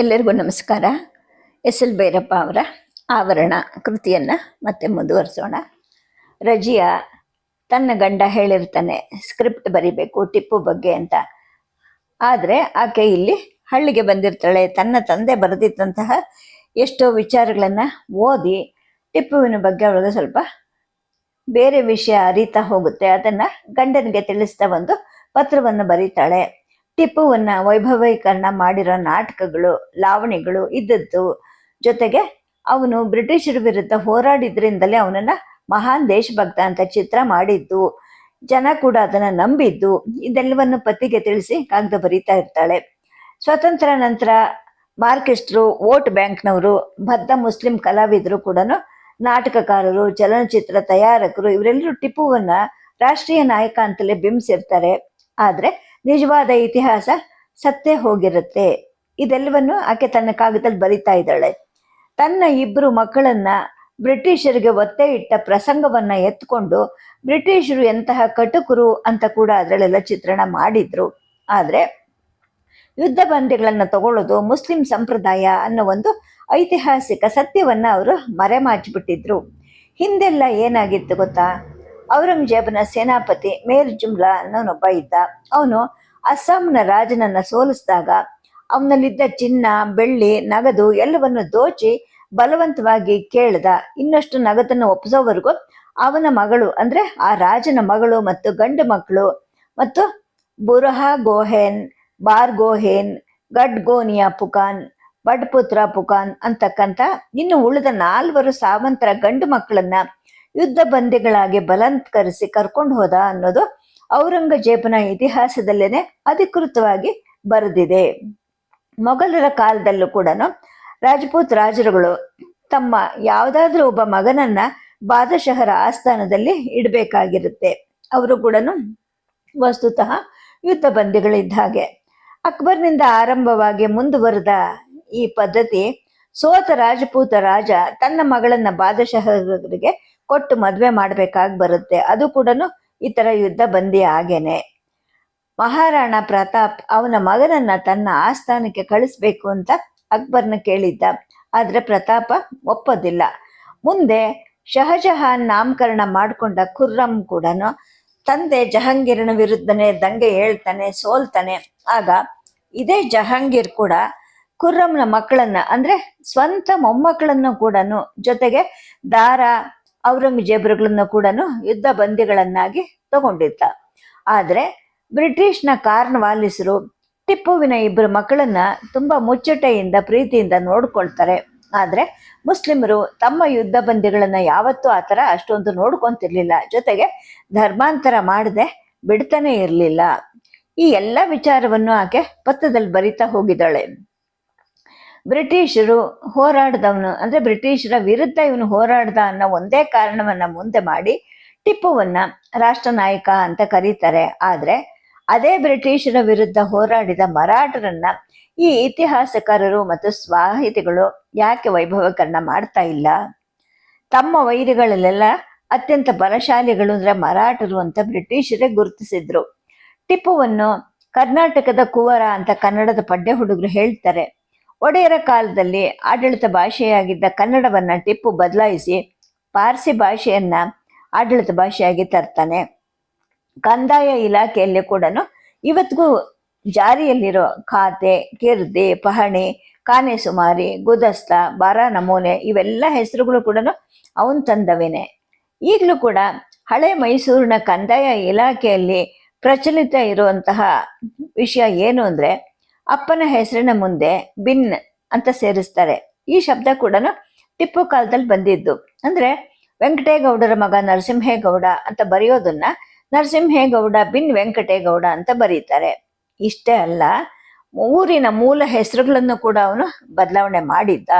ಎಲ್ಲರಿಗೂ ನಮಸ್ಕಾರ. S L Bhyrappa ಅವರ ಆವರಣ ಕೃತಿಯನ್ನು ಮತ್ತೆ ಮುಂದುವರಿಸೋಣ. ರಜಿಯಾ ತನ್ನ ಗಂಡ ಹೇಳಿರ್ತಾನೆ ಸ್ಕ್ರಿಪ್ಟ್ ಬರಿಬೇಕು, ಟಿಪ್ಪು ಬಗ್ಗೆ ಅಂತ. ಆದರೆ ಆಕೆ ಇಲ್ಲಿ ಹಳ್ಳಿಗೆ ಬಂದಿರ್ತಾಳೆ, ತನ್ನ ತಂದೆ ಬರೆದಿದ್ದಂತಹ ಎಷ್ಟೋ ವಿಚಾರಗಳನ್ನು ಓದಿ ಟಿಪ್ಪುವಿನ ಬಗ್ಗೆ ಅವಳಿಗೆ ಸ್ವಲ್ಪ ಬೇರೆ ವಿಷಯ ಅರಿತಾ ಹೋಗುತ್ತೆ. ಅದನ್ನು ಗಂಡನಿಗೆ ತಿಳಿಸ್ತಾ ಒಂದು ಪತ್ರವನ್ನು ಬರೀತಾಳೆ. ಟಿಪ್ಪುವನ್ನ ವೈಭವೀಕರಣ ಮಾಡಿರೋ ನಾಟಕಗಳು ಲಾವಣಿಗಳು ಇದ್ದದ್ದು. ಜೊತೆಗೆ ಅವನು ಬ್ರಿಟಿಷರ ವಿರುದ್ಧ ಹೋರಾಡಿದ್ರಿಂದಲೇ ಅವನನ್ನ ಮಹಾನ್ ದೇಶಭಕ್ತ ಅಂತ ಚಿತ್ರ ಮಾಡಿದ್ದು. ಜನ ಕೂಡ ಅದನ್ನ ನಂಬಿದ್ದು. ಇದೆಲ್ಲವನ್ನು ಪತಿಗೆ ತಿಳಿಸಿ ಕಾಗದ ಬರೀತಾ ಇರ್ತಾಳೆ. ಸ್ವತಂತ್ರ ನಂತರ ಮಾರ್ಕಿಸ್ಟ್ರು ವೋಟ್ ಬ್ಯಾಂಕ್ನವರು, ಬದ್ಧ ಮುಸ್ಲಿಂ ಕಲಾವಿದರು ಕೂಡ ನಾಟಕಕಾರರು, ಚಲನಚಿತ್ರ ತಯಾರಕರು, ಇವರೆಲ್ಲರೂ ಟಿಪ್ಪುವನ್ನ ರಾಷ್ಟ್ರೀಯ ನಾಯಕ ಅಂತಲೇ ಬಿಂಬಿಸಿರ್ತಾರೆ. ಆದ್ರೆ ನಿಜವಾದ ಇತಿಹಾಸ ಸತ್ತೇ ಹೋಗಿರುತ್ತೆ. ಇದೆಲ್ಲವನ್ನು ಆಕೆ ತನ್ನ ಕಾಗದಲ್ಲಿ ಬರಿತಾ ಇದ್ದಾಳೆ. ತನ್ನ ಇಬ್ಬರು ಮಕ್ಕಳನ್ನ ಬ್ರಿಟಿಷರಿಗೆ ಒತ್ತೆ ಇಟ್ಟ ಪ್ರಸಂಗವನ್ನ ಎತ್ಕೊಂಡು ಬ್ರಿಟಿಷರು ಎಂತಹ ಕಟುಕರು ಅಂತ ಕೂಡ ಅದರಲ್ಲೆಲ್ಲ ಚಿತ್ರಣ ಮಾಡಿದ್ರು. ಆದರೆ ಯುದ್ಧ ಬಂದಿಗಳನ್ನು ತಗೊಳ್ಳೋದು ಮುಸ್ಲಿಂ ಸಂಪ್ರದಾಯ ಅನ್ನೋ ಒಂದು ಐತಿಹಾಸಿಕ ಸತ್ಯವನ್ನ ಅವರು ಮರೆಮಾಚಿಬಿಟ್ಟಿದ್ರು ಹಿಂದೆಲ್ಲ ಏನಾಗಿತ್ತು ಗೊತ್ತಾ? ಔರಂಗಜೇಬನ ಸೇನಾಪತಿ ಮೇರ್ ಜುಮ್ಲಾ ಅನ್ನೋನೊಬ್ಬ ಇದ್ದ. ಅವನು ಅಸ್ಸಾಂನ ರಾಜನನ್ನ ಸೋಲಿಸಿದಾಗ ಅವನಲ್ಲಿದ್ದ ಚಿನ್ನ, ಬೆಳ್ಳಿ, ನಗದು ಎಲ್ಲವನ್ನು ದೋಚಿ ಬಲವಂತವಾಗಿ ಕೇಳ್ದ. ಇನ್ನಷ್ಟು ನಗದನ್ನು ಒಪ್ಪಿಸೋವರೆಗೂ ಅವನ ಮಗಳು, ಅಂದ್ರೆ ಆ ರಾಜನ ಮಗಳು ಮತ್ತು ಗಂಡು ಮಕ್ಕಳು ಮತ್ತು ಬುರಹಾ ಗೋಹೆನ್, ಬಾರ್ ಗೋಹೇನ್, ಗಡ್ ಗೋನಿಯಾ ಪುಕಾನ್ ಬಡ್ಪುತ್ರ ಪುಕಾನ್ ಅಂತಕ್ಕಂಥ ಇನ್ನು ಉಳಿದ ನಾಲ್ವರು ಸಾವಂತರ ಗಂಡು ಮಕ್ಕಳನ್ನ ಯುದ್ಧ ಬಂದಿಗಳಾಗಿ ಬಲಂತ್ಕರಿಸಿ ಕರ್ಕೊಂಡು ಹೋದ ಅನ್ನೋದು ಔರಂಗಜೇಬನ ಇತಿಹಾಸದಲ್ಲೇನೆ ಅಧಿಕೃತವಾಗಿ ಬರೆದಿದೆ. ಮೊಘಲರ ಕಾಲದಲ್ಲೂ ಕೂಡ ರಾಜಪೂತ್ ರಾಜರುಗಳು ತಮ್ಮ ಯಾವುದಾದ್ರೂ ಒಬ್ಬ ಮಗನನ್ನ ಬಾದಶಹರ ಆಸ್ಥಾನದಲ್ಲಿ ಇಡಬೇಕಾಗಿರುತ್ತೆ. ಅವರು ಕೂಡ ವಸ್ತುತಃ ಯುದ್ಧ ಬಂದಿಗಳಿದ್ದ ಹಾಗೆ. ಅಕ್ಬರ್ನಿಂದ ಆರಂಭವಾಗಿ ಮುಂದುವರೆದ ಈ ಪದ್ಧತಿ ಸೋತ ರಾಜಪೂತ ರಾಜ ತನ್ನ ಮಗಳನ್ನ ಬಾದಶಹರಿಗೆ ಕೊಟ್ಟು ಮದುವೆ ಮಾಡಬೇಕಾಗಿ ಬರುತ್ತೆ. ಅದು ಕೂಡ ಈ ಥರ ಯುದ್ಧ ಬಂದಿ ಹಾಗೇನೆ. ಮಹಾರಾಣಾ ಪ್ರತಾಪ್ ಅವನ ಮಗನನ್ನ ತನ್ನ ಆಸ್ಥಾನಕ್ಕೆ ಕಳಿಸ್ಬೇಕು ಅಂತ ಅಕ್ಬರ್ನ ಕೇಳಿದ್ದ. ಆದರೆ ಪ್ರತಾಪ ಒಪ್ಪೋದಿಲ್ಲ. ಮುಂದೆ ಶಹಜಹಾನ್ ನಾಮಕರಣ ಮಾಡಿಕೊಂಡ ಖುರ್ರಂ ಕೂಡ ತಂದೆ ಜಹಾಂಗೀರ್ನ ವಿರುದ್ಧನೇ ದಂಗೆ ಹೇಳ್ತಾನೆ, ಸೋಲ್ತಾನೆ. ಆಗ ಇದೇ ಜಹಾಂಗೀರ್ ಕೂಡ ಖುರ್ರಂನ ಮಕ್ಕಳನ್ನ ಅಂದ್ರೆ ಸ್ವಂತ ಮೊಮ್ಮಕ್ಕಳನ್ನು ಕೂಡ ಜೊತೆಗೆ ದಾರ ಔರಂಗಜೇಬರುಗಳನ್ನು ಕೂಡ ಯುದ್ಧ ಬಂದಿಗಳನ್ನಾಗಿ ತಗೊಂಡಿದ್ದ. ಆದರೆ ಬ್ರಿಟಿಷ್ನ ಕಾರ್ನವಾಲಿಸರು ಟಿಪ್ಪುವಿನ ಇಬ್ಬರು ಮಕ್ಕಳನ್ನ ತುಂಬಾ ಮುಚ್ಚಟೆಯಿಂದ ಪ್ರೀತಿಯಿಂದ ನೋಡ್ಕೊಳ್ತಾರೆ. ಆದರೆ ಮುಸ್ಲಿಮರು ತಮ್ಮ ಯುದ್ಧ ಬಂದಿಗಳನ್ನ ಯಾವತ್ತೂ ಆ ಥರ ಅಷ್ಟೊಂದು ನೋಡ್ಕೊಂತಿರ್ಲಿಲ್ಲ. ಜೊತೆಗೆ ಧರ್ಮಾಂತರ ಮಾಡದೆ ಬಿಡ್ತಾನೆ ಇರಲಿಲ್ಲ. ಈ ಎಲ್ಲ ವಿಚಾರವನ್ನು ಆಕೆ ಪತ್ರದಲ್ಲಿ ಬರಿತಾ ಹೋಗಿದ್ದಾಳೆ. ಬ್ರಿಟಿಷರು ಹೋರಾಡ್ದವನು, ಅಂದ್ರೆ ಬ್ರಿಟಿಷರ ವಿರುದ್ಧ ಇವನು ಹೋರಾಡ್ದ ಅನ್ನೋ ಒಂದೇ ಕಾರಣವನ್ನ ಮುಂದೆ ಮಾಡಿ ಟಿಪ್ಪುವನ್ನ ರಾಷ್ಟ್ರ ನಾಯಕ ಅಂತ ಕರೀತಾರೆ. ಆದರೆ ಅದೇ ಬ್ರಿಟಿಷರ ವಿರುದ್ಧ ಹೋರಾಡಿದ ಮರಾಠರನ್ನ ಈ ಇತಿಹಾಸಕಾರರು ಮತ್ತು ಸ್ವಾಹಿತಿಗಳು ಯಾಕೆ ವೈಭವೀಕರಣ ಮಾಡ್ತಾ ಇಲ್ಲ? ತಮ್ಮ ವೈರಿಗಳಲ್ಲೆಲ್ಲ ಅತ್ಯಂತ ಬಲಶಾಲಿಗಳು ಅಂದ್ರೆ ಮರಾಠರು ಅಂತ ಬ್ರಿಟಿಷರೇ ಗುರುತಿಸಿದ್ರು. ಟಿಪ್ಪುವನ್ನು ಕರ್ನಾಟಕದ ಕುವರ ಅಂತ ಕನ್ನಡದ ಪಡ್ಡೆ ಹುಡುಗರು ಹೇಳ್ತಾರೆ. ಒಡೆಯರ ಕಾಲದಲ್ಲಿ ಆಡಳಿತ ಭಾಷೆಯಾಗಿದ್ದ ಕನ್ನಡವನ್ನು ಟಿಪ್ಪು ಬದಲಾಯಿಸಿ ಪಾರ್ಸಿ ಭಾಷೆಯನ್ನು ಆಡಳಿತ ಭಾಷೆಯಾಗಿ ತರ್ತಾನೆ. ಕಂದಾಯ ಇಲಾಖೆಯಲ್ಲಿ ಕೂಡ ಇವತ್ತಿಗೂ ಜಾರಿಯಲ್ಲಿರೋ ಖಾತೆ, ಕಿರ್ದಿ, ಪಹಣಿ ಕಾನೆ ಸುಮಾರಿ ಗುದಸ್ತ, ಬಾರ ನಮೂನೆ ಇವೆಲ್ಲ ಹೆಸರುಗಳು ಕೂಡ ಅವನು ತಂದವೇನೆ. ಈಗಲೂ ಕೂಡ ಹಳೆ ಮೈಸೂರಿನ ಕಂದಾಯ ಇಲಾಖೆಯಲ್ಲಿ ಪ್ರಚಲಿತ ಇರುವಂತಹ ವಿಷಯ ಏನು ಅಂದ್ರೆ ಅಪ್ಪನ ಹೆಸರಿನ ಮುಂದೆ ಬಿನ್ ಅಂತ ಸೇರಿಸ್ತಾರೆ. ಈ ಶಬ್ದ ಕೂಡ ಟಿಪ್ಪು ಕಾಲದಲ್ಲಿ ಬಂದಿದ್ದು. ಅಂದ್ರೆ ವೆಂಕಟೇಗೌಡರ ಮಗ ನರಸಿಂಹೇಗೌಡ ಅಂತ ಬರೆಯೋದನ್ನ ನರಸಿಂಹೇಗೌಡ ಬಿನ್ ವೆಂಕಟೇಗೌಡ ಅಂತ ಬರೀತಾರೆ. ಇಷ್ಟೇ ಅಲ್ಲ, ಊರಿನ ಮೂಲ ಹೆಸರುಗಳನ್ನು ಕೂಡ ಅವನು ಬದಲಾವಣೆ ಮಾಡಿದ್ದ.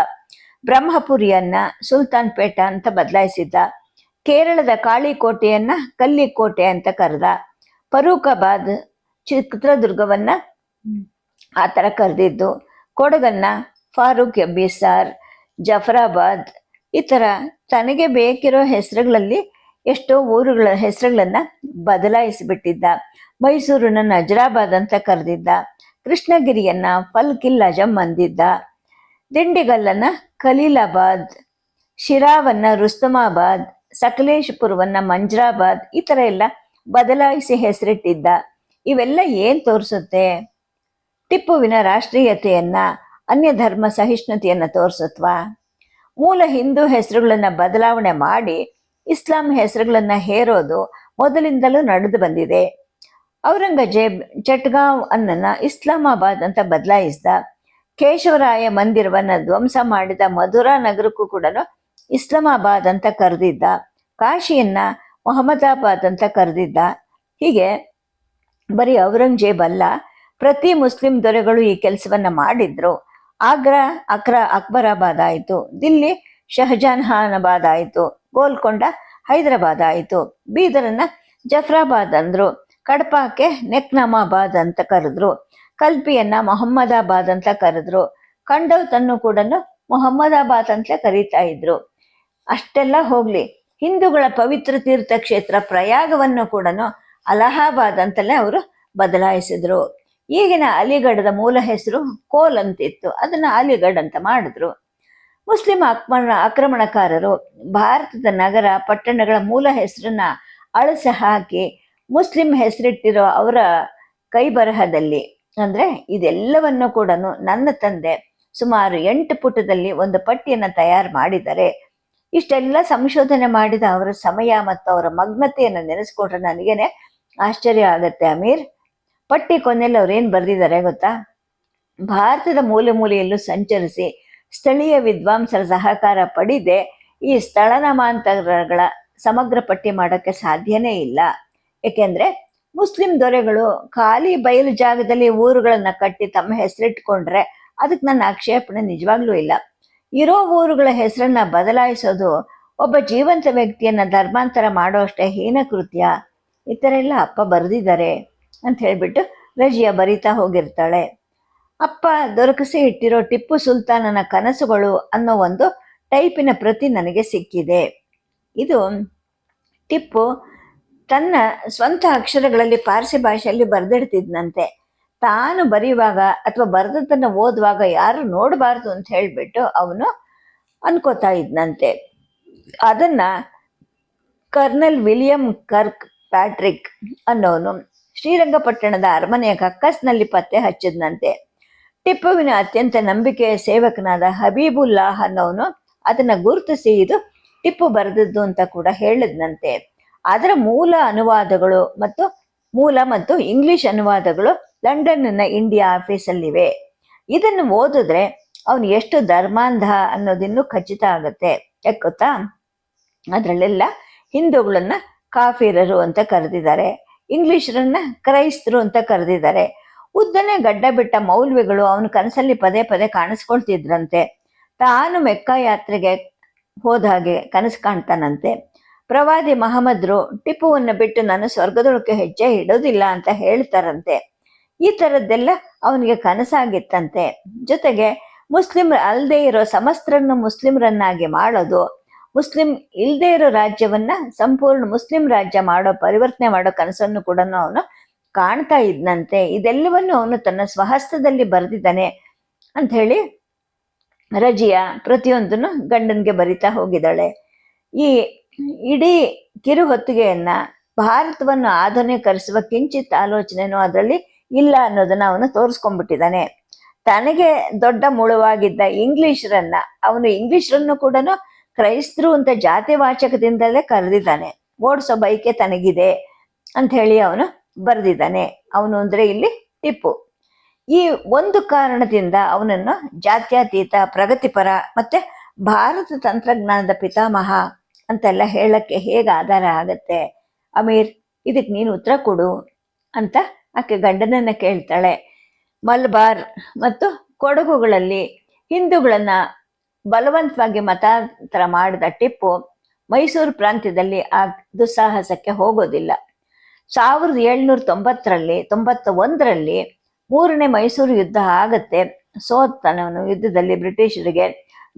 ಬ್ರಹ್ಮಪುರಿಯನ್ನ ಸುಲ್ತಾನ್ ಪೇಟ ಅಂತ ಬದಲಾಯಿಸಿದ್ದ. ಕೇರಳದ ಕಾಳಿಕೋಟೆಯನ್ನ ಕಲ್ಲಿಕೋಟೆ ಅಂತ ಕರೆದ. ಫರೂಕಾಬಾದ್ ಚಿತ್ರದುರ್ಗವನ್ನ ಆ ಥರ ಕರೆದಿದ್ದು. ಕೊಡಗನ್ನು ಫಾರೂಕ್ ಬಿಸಾರ್ ಜಫರಾಬಾದ್ ಈ ಥರ ತನಗೆ ಬೇಕಿರೋ ಹೆಸರುಗಳಲ್ಲಿ ಎಷ್ಟೋ ಊರುಗಳ ಹೆಸರುಗಳನ್ನು ಬದಲಾಯಿಸಿಬಿಟ್ಟಿದ್ದ. ಮೈಸೂರನ್ನ ನಜರಾಬಾದ್ ಅಂತ ಕರೆದಿದ್ದ. ಕೃಷ್ಣಗಿರಿಯನ್ನು ಫಲ್ಕಿಲ್ ಅಜಮ್ ಅಂದಿದ್ದ. ದಿಂಡಿಗಲ್ಲನ್ನ ಖಲೀಲಾಬಾದ್, ಶಿರಾವನ್ನು ರುಸ್ತಮಾಬಾದ್, ಸಕಲೇಶಪುರವನ್ನ ಮಂಜ್ರಾಬಾದ್ ಈ ಥರ ಎಲ್ಲ ಬದಲಾಯಿಸಿ ಹೆಸರಿಟ್ಟಿದ್ದ. ಇವೆಲ್ಲ ಏನು ತೋರಿಸುತ್ತೆ? ಟಿಪ್ಪುವಿನ ರಾಷ್ಟ್ರೀಯತೆಯನ್ನ ಅನ್ಯ ಧರ್ಮ ಸಹಿಷ್ಣುತೆಯನ್ನ ತೋರಿಸುತ್ವಾ. ಮೂಲ ಹಿಂದೂ ಹೆಸರುಗಳನ್ನ ಬದಲಾವಣೆ ಮಾಡಿ ಇಸ್ಲಾಂ ಹೆಸರುಗಳನ್ನ ಹೇರೋದು ಮೊದಲಿಂದಲೂ ನಡೆದು ಬಂದಿದೆ. ಔರಂಗಜೇಬ್ ಚಟ್ಗಾಂವ್ ಅನ್ನನ್ನ ಇಸ್ಲಾಮಾಬಾದ್ ಅಂತ ಬದಲಾಯಿಸಿದ. ಕೇಶವರಾಯ ಮಂದಿರವನ್ನ ಧ್ವಂಸ ಮಾಡಿದ ಮಧುರಾ ನಗರಕ್ಕೂ ಕೂಡ ಇಸ್ಲಾಮಾಬಾದ್ ಅಂತ ಕರೆದಿದ್ದ. ಕಾಶಿಯನ್ನ ಮೊಹಮ್ಮದಾಬಾದ್ ಅಂತ ಕರೆದಿದ್ದ. ಹೀಗೆ ಬರೀ ಔರಂಗಜೇಬ್ ಅಲ್ಲ ಪ್ರತಿ ಮುಸ್ಲಿಂ ದೊರೆಗಳು ಈ ಕೆಲಸವನ್ನ ಮಾಡಿದ್ರು. ಆಗ್ರಾ, ಅಕ್ರ, ಅಕ್ಬರಾಬಾದ್ ಆಯಿತು. ದಿಲ್ಲಿ ಶಹಜಾನ್ ಖಾನಾಬಾದ್ ಆಯಿತು. ಗೋಲ್ಕೊಂಡ ಹೈದರಾಬಾದ್ ಆಯಿತು. ಬೀದರನ್ನ ಜಫ್ರಾಬಾದ್ ಅಂದ್ರು. ಕಡಪಾಕ್ಕೆ ನೆಕ್ನಾಮಾಬಾದ್ ಅಂತ ಕರೆದ್ರು. ಕಲ್ಪಿಯನ್ನ ಮೊಹಮ್ಮದಾಬಾದ್ ಅಂತ ಕರೆದ್ರು. ಖಂಡೌತನ್ನು ಕೂಡ ಮೊಹಮ್ಮದಾಬಾದ್ ಅಂತಲೇ ಕರೀತಾ ಇದ್ರು. ಅಷ್ಟೆಲ್ಲ ಹೋಗ್ಲಿ. ಹಿಂದೂಗಳ ಪವಿತ್ರ ತೀರ್ಥ ಕ್ಷೇತ್ರ ಪ್ರಯಾಗವನ್ನು ಕೂಡ ಅಲಹಾಬಾದ್ ಅಂತಲೇ ಅವರು ಬದಲಾಯಿಸಿದ್ರು. ಈಗಿನ ಅಲಿಗಢದ ಮೂಲ ಹೆಸರು ಕೋಲ್ ಅಂತಿತ್ತು. ಅದನ್ನ ಅಲಿಗಢ್ ಅಂತ ಮಾಡಿದ್ರು. ಮುಸ್ಲಿಂ ಆಕ್ರಮಣ, ಆಕ್ರಮಣಕಾರರು ಭಾರತದ ನಗರ ಪಟ್ಟಣಗಳ ಮೂಲ ಹೆಸರನ್ನ ಅಳಸ ಹಾಕಿ ಮುಸ್ಲಿಂ ಹೆಸರಿಟ್ಟಿರೋ ಅವರ ಕೈ ಬರಹದಲ್ಲಿ ಅಂದ್ರೆ ಇದೆಲ್ಲವನ್ನು ಕೂಡ ನನ್ನ ತಂದೆ ಸುಮಾರು ಎಂಟು ಪುಟದಲ್ಲಿ ಒಂದು ಪಟ್ಟಿಯನ್ನು ತಯಾರು ಮಾಡಿದ್ದಾರೆ. ಇಷ್ಟೆಲ್ಲ ಸಂಶೋಧನೆ ಮಾಡಿದ ಅವರ ಸಮಯ ಮತ್ತು ಅವರ ಮಗ್ನತೆಯನ್ನು ನೆನೆಸ್ಕೊಂಡ್ರೆ ನನಗೇನೆ ಆಶ್ಚರ್ಯ ಆಗತ್ತೆ ಅಮೀರ್. ಪಟ್ಟಿ ಕೊನೆಯಲ್ಲಿ ಅವ್ರೇನು ಬರೆದಿದ್ದಾರೆ ಗೊತ್ತಾ? ಭಾರತದ ಮೂಲೆ ಮೂಲೆಯಲ್ಲೂ ಸಂಚರಿಸಿ ಸ್ಥಳೀಯ ವಿದ್ವಾಂಸರ ಸಹಕಾರ ಪಡೆದೆ. ಈ ಸ್ಥಳನಾಮಾಂತರಗಳ ಸಮಗ್ರ ಪಟ್ಟಿ ಮಾಡೋಕ್ಕೆ ಸಾಧ್ಯನೇ ಇಲ್ಲ. ಏಕೆಂದರೆ ಮುಸ್ಲಿಂ ದೊರೆಗಳು ಖಾಲಿ ಬಯಲು ಜಾಗದಲ್ಲಿ ಊರುಗಳನ್ನು ಕಟ್ಟಿ ತಮ್ಮ ಹೆಸರಿಟ್ಕೊಂಡ್ರೆ ಅದಕ್ಕೆ ನನ್ನ ಆಕ್ಷೇಪಣೆ ನಿಜವಾಗ್ಲೂ ಇಲ್ಲ. ಇರೋ ಊರುಗಳ ಹೆಸರನ್ನ ಬದಲಾಯಿಸೋದು ಒಬ್ಬ ಜೀವಂತ ವ್ಯಕ್ತಿಯನ್ನ ಧರ್ಮಾಂತರ ಮಾಡೋ ಅಷ್ಟೇ ಹೀನ ಕೃತ್ಯ. ಈ ಥರ ಎಲ್ಲ ಅಪ್ಪ ಬರೆದಿದ್ದಾರೆ. ಅಂತ ಹೇಳಿಬಿಟ್ಟು ರಜಿಯಾ ಬರಿತಾ ಹೋಗಿರ್ತಾಳೆ. ಅಪ್ಪ, ದೊರಕಿಸಿ ಇಟ್ಟಿರೋ ಟಿಪ್ಪು ಸುಲ್ತಾನನ ಕನಸುಗಳು ಅನ್ನೋ ಒಂದು ಟೈಪಿನ ಪ್ರತಿ ನನಗೆ ಸಿಕ್ಕಿದೆ. ಇದು ಟಿಪ್ಪು ತನ್ನ ಸ್ವಂತ ಅಕ್ಷರಗಳಲ್ಲಿ ಪಾರ್ಸಿ ಭಾಷೆಯಲ್ಲಿ ಬರೆದಿಡ್ತಿದ್ನಂತೆ. ತಾನು ಬರೆಯುವಾಗ ಅಥವಾ ಬರೆದದ್ದನ್ನು ಓದುವಾಗ ಯಾರು ನೋಡಬಾರ್ದು ಅಂತ ಹೇಳಿಬಿಟ್ಟು ಅವನು ಅನ್ಕೋತಾ ಇದ್ನಂತೆ. ಅದನ್ನು ಕರ್ನಲ್ ವಿಲಿಯಂ ಕರ್ಕ್ ಪ್ಯಾಟ್ರಿಕ್ ಅನ್ನೋನು. ಶ್ರೀರಂಗಪಟ್ಟಣದ ಅರಮನೆಯ ಕಕ್ಕಸ್ನಲ್ಲಿ ಪತ್ತೆ ಹಚ್ಚಿದ್ನಂತೆ. ಟಿಪ್ಪುವಿನ ಅತ್ಯಂತ ನಂಬಿಕೆಯ ಸೇವಕನಾದ ಹಬೀಬುಲ್ಲಾಹ್ ಅನ್ನೋನು ಅದನ್ನ ಗುರುತಿಸಿ ಇದು ಟಿಪ್ಪು ಬರೆದದ್ದು ಅಂತ ಕೂಡ ಹೇಳಿದ್ನಂತೆ. ಅದರ ಮೂಲ ಅನುವಾದಗಳು ಮತ್ತು ಮೂಲ ಮತ್ತು ಇಂಗ್ಲಿಷ್ ಅನುವಾದಗಳು ಲಂಡನ್ನ ಇಂಡಿಯಾ ಆಫೀಸಲ್ಲಿವೆ. ಇದನ್ನು ಓದಿದ್ರೆ ಅವನು ಎಷ್ಟು ಧರ್ಮಾಂಧ ಅನ್ನೋದಿನ್ನೂ ಖಚಿತ ಆಗುತ್ತೆ. ಯಾಕೆ ಗೊತ್ತಾ? ಅದರಲ್ಲೆಲ್ಲ ಹಿಂದೂಗಳನ್ನ ಕಾಫಿರರು ಅಂತ ಕರೆದಿದ್ದಾರೆ. ಇಂಗ್ಲಿಷರನ್ನ ಕ್ರೈಸ್ತರು ಅಂತ ಕರೆದಿದ್ದಾರೆ. ಉದ್ದನೆ ಗಡ್ಡ ಬಿಟ್ಟ ಮೌಲ್ವಿಗಳು ಅವನ ಕನಸಲ್ಲಿ ಪದೇ ಪದೇ ಕಾಣಿಸ್ಕೊಳ್ತಿದ್ರಂತೆ. ತಾನು ಮೆಕ್ಕ ಯಾತ್ರೆಗೆ ಹೋದ ಹಾಗೆ ಕನಸು ಕಾಣ್ತಾನಂತೆ. ಪ್ರವಾದಿ ಮಹಮ್ಮದ್ರು, ಟಿಪ್ಪುವನ್ನು ಬಿಟ್ಟು ನಾನು ಸ್ವರ್ಗದೊಳಕ್ಕೆ ಹೆಜ್ಜೆ ಇಡೋದಿಲ್ಲ ಅಂತ ಹೇಳ್ತಾರಂತೆ. ಈ ಥರದ್ದೆಲ್ಲ ಅವನಿಗೆ ಕನಸಾಗಿತ್ತಂತೆ. ಜೊತೆಗೆ ಮುಸ್ಲಿಮ್ ಅಲ್ಲದೆ ಇರೋ ಸಮಸ್ತರನ್ನು ಮುಸ್ಲಿಮರನ್ನಾಗಿ ಮಾಡೋದು ಮುಸ್ಲಿಂ ಇಲ್ಲದೆ ಇರೋ ರಾಜ್ಯವನ್ನ ಸಂಪೂರ್ಣ ಮುಸ್ಲಿಂ ರಾಜ್ಯ ಮಾಡೋ ಪರಿವರ್ತನೆ ಮಾಡೋ ಕನಸನ್ನು ಕೂಡ ಅವನು ಕಾಣ್ತಾ ಇದ್ನಂತೆ. ಇದೆಲ್ಲವನ್ನು ಅವನು ತನ್ನ ಸ್ವಹಸ್ತದಲ್ಲಿ ಬರೆದಿದ್ದಾನೆ ಅಂತ ಹೇಳಿ ರಜಿಯಾ ಪ್ರತಿಯೊಂದನ್ನು ಗಂಡನಿಗೆ ಬರಿತಾ ಹೋಗಿದ್ದಾಳೆ. ಈ ಇಡೀ ಕಿರು ಹೊತ್ತಿಗೆಯನ್ನ ಭಾರತವನ್ನು ಆಧುನೀಕರಿಸುವ ಕಿಂಚಿತ್ ಆಲೋಚನೆನೂ ಅದರಲ್ಲಿ ಇಲ್ಲ ಅನ್ನೋದನ್ನ ಅವನು ತೋರಿಸ್ಕೊಂಡ್ಬಿಟ್ಟಿದ್ದಾನೆ. ತನಗೆ ದೊಡ್ಡ ಮುಳುವಾಗಿದ್ದ ಇಂಗ್ಲಿಷರನ್ನ, ಅವನು ಇಂಗ್ಲಿಷರನ್ನು ಕೂಡ ಕ್ರೈಸ್ತರು ಅಂತ ಜಾತಿ ವಾಚಕದಿಂದಲೇ ಕರೆದಿದ್ದಾನೆ, ಓಡಿಸೋ ಬೈಕೆ ತನಗಿದೆ ಅಂತ ಹೇಳಿ ಅವನು ಬರೆದಿದ್ದಾನೆ. ಅವನು ಅಂದ್ರೆ ಇಲ್ಲಿ ಟಿಪ್ಪು. ಈ ಒಂದು ಕಾರಣದಿಂದ ಅವನನ್ನು ಜಾತ್ಯತೀತ, ಪ್ರಗತಿಪರ ಮತ್ತೆ ಭಾರತ ತಂತ್ರಜ್ಞಾನದ ಪಿತಾಮಹ ಅಂತೆಲ್ಲ ಹೇಳಕ್ಕೆ ಹೇಗೆ ಆಧಾರ ಆಗತ್ತೆ? ಅಮೀರ್, ಇದಕ್ಕೆ ನೀನು ಉತ್ತರ ಕೊಡು ಅಂತ ಆಕೆ ಗಂಡನನ್ನ ಕೇಳ್ತಾಳೆ. ಮಲಬಾರ್ ಮತ್ತು ಕೊಡಗುಗಳಲ್ಲಿ ಹಿಂದೂಗಳನ್ನ ಬಲವಂತವಾಗಿ ಮತಾಂತರ ಮಾಡಿದ ಟಿಪ್ಪು ಮೈಸೂರು ಪ್ರಾಂತ್ಯದಲ್ಲಿ ಆ ದುಸ್ಸಾಹಸಕ್ಕೆ ಹೋಗೋದಿಲ್ಲ. ಸಾವಿರದ ಏಳ್ನೂರ ತೊಂಬತ್ತರಲ್ಲಿ ತೊಂಬತ್ತ ಒಂದರಲ್ಲಿ ಮೂರನೇ ಮೈಸೂರು ಯುದ್ಧ ಆಗತ್ತೆ. ಸೋತನವನು ಯುದ್ಧದಲ್ಲಿ ಬ್ರಿಟಿಷರಿಗೆ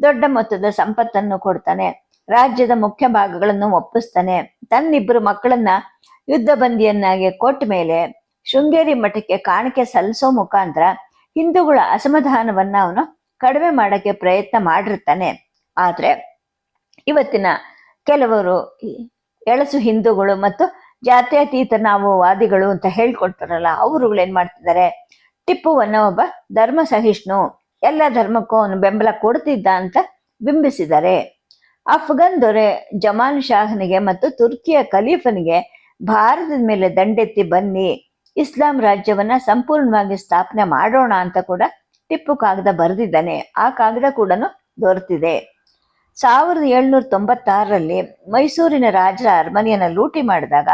ದೊಡ್ಡ ಮೊತ್ತದ ಸಂಪತ್ತನ್ನು ಕೊಡ್ತಾನೆ. ರಾಜ್ಯದ ಮುಖ್ಯ ಭಾಗಗಳನ್ನು ಒಪ್ಪಿಸ್ತಾನೆ. ತನ್ನಿಬ್ಬರು ಮಕ್ಕಳನ್ನ ಯುದ್ಧ ಬಂದಿಯನ್ನಾಗಿ ಕೊಟ್ಟ ಮೇಲೆ ಶೃಂಗೇರಿ ಮಠಕ್ಕೆ ಕಾಣಿಕೆ ಸಲ್ಲಿಸೋ ಮುಖಾಂತರ ಹಿಂದೂಗಳ ಅಸಮಾಧಾನವನ್ನ ಅವನು ಕಡಿಮೆ ಮಾಡೋಕ್ಕೆ ಪ್ರಯತ್ನ ಮಾಡಿರ್ತಾನೆ. ಆದರೆ ಇವತ್ತಿನ ಕೆಲವರು ಎಳಸು ಹಿಂದೂಗಳು ಮತ್ತು ಜಾತ್ಯತೀತ ನಾವು ವಾದಿಗಳು ಅಂತ ಹೇಳ್ಕೊಡ್ತಾರಲ್ಲ ಅವರುಗಳೇನು ಮಾಡ್ತಿದ್ದಾರೆ? ಟಿಪ್ಪುವನ್ನು ಒಬ್ಬ ಧರ್ಮ ಸಹಿಷ್ಣು, ಎಲ್ಲ ಧರ್ಮಕ್ಕೂ ಅವನು ಬೆಂಬಲ ಕೊಡ್ತಿದ್ದ ಅಂತ ಬಿಂಬಿಸಿದ್ದಾರೆ. ಅಫ್ಘನ್ ದೊರೆ ಜಮಾನ್ ಶಾಹನಿಗೆ ಮತ್ತು ತುರ್ಕಿಯ ಖಲೀಫನಿಗೆ ಭಾರತದ ಮೇಲೆ ದಂಡೆತ್ತಿ ಬನ್ನಿ, ಇಸ್ಲಾಂ ರಾಜ್ಯವನ್ನ ಸಂಪೂರ್ಣವಾಗಿ ಸ್ಥಾಪನೆ ಮಾಡೋಣ ಅಂತ ಕೂಡ ಟಿಪ್ಪು ಕಾಗದ ಬರೆದಿದ್ದಾನೆ. ಆ ಕಾಗದ ಕೂಡ ದೊರೆತಿದೆ. ಸಾವಿರದ ಏಳ್ನೂರ ತೊಂಬತ್ತಾರರಲ್ಲಿ ಮೈಸೂರಿನ ರಾಜರ ಅರಮನೆಯನ್ನ ಲೂಟಿ ಮಾಡಿದಾಗ